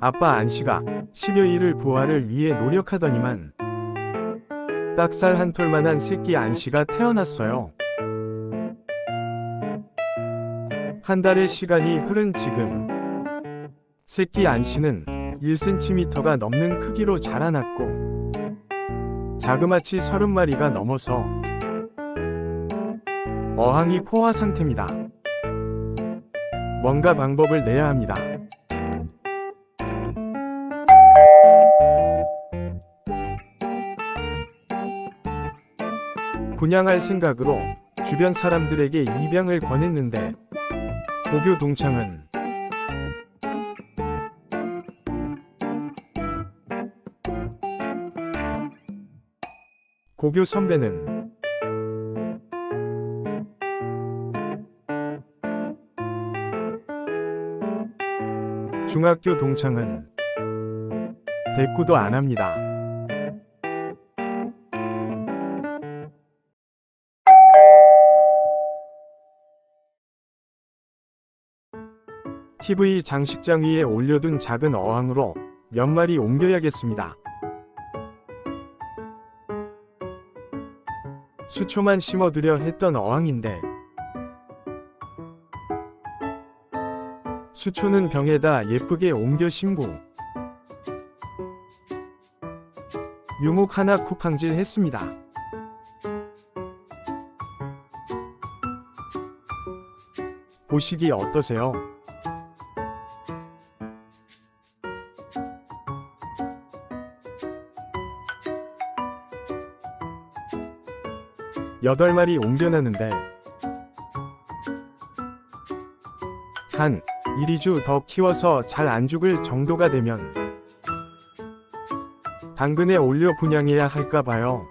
아빠 안씨가 12일을 부활을 위해 노력하더니만 딱살 한 톨만한 새끼 안씨가 태어났어요. 한 달의 시간이 흐른 지금 새끼 안씨는 1cm가 넘는 크기로 자라났고 자그마치 30마리가 넘어서 어항이 포화 상태입니다. 뭔가 방법을 내야 합니다. 분양할 생각으로 주변 사람들에게 입양을 권했는데 고교 동창은 고교 선배는 중학교 동창은 대꾸도 안 합니다. TV 장식장 위에 올려둔 작은 어항으로 몇 마리 옮겨야겠습니다. 수초만 심어두려 했던 어항인데 수초는 병에다 예쁘게 옮겨 심고 유목 하나 쿠팡질 했습니다. 보시기 어떠세요? 여덟 마리 옮겨놨는데 한 1, 2주 더 키워서 잘 안 죽을 정도가 되면 당근에 올려 분양해야 할까 봐요.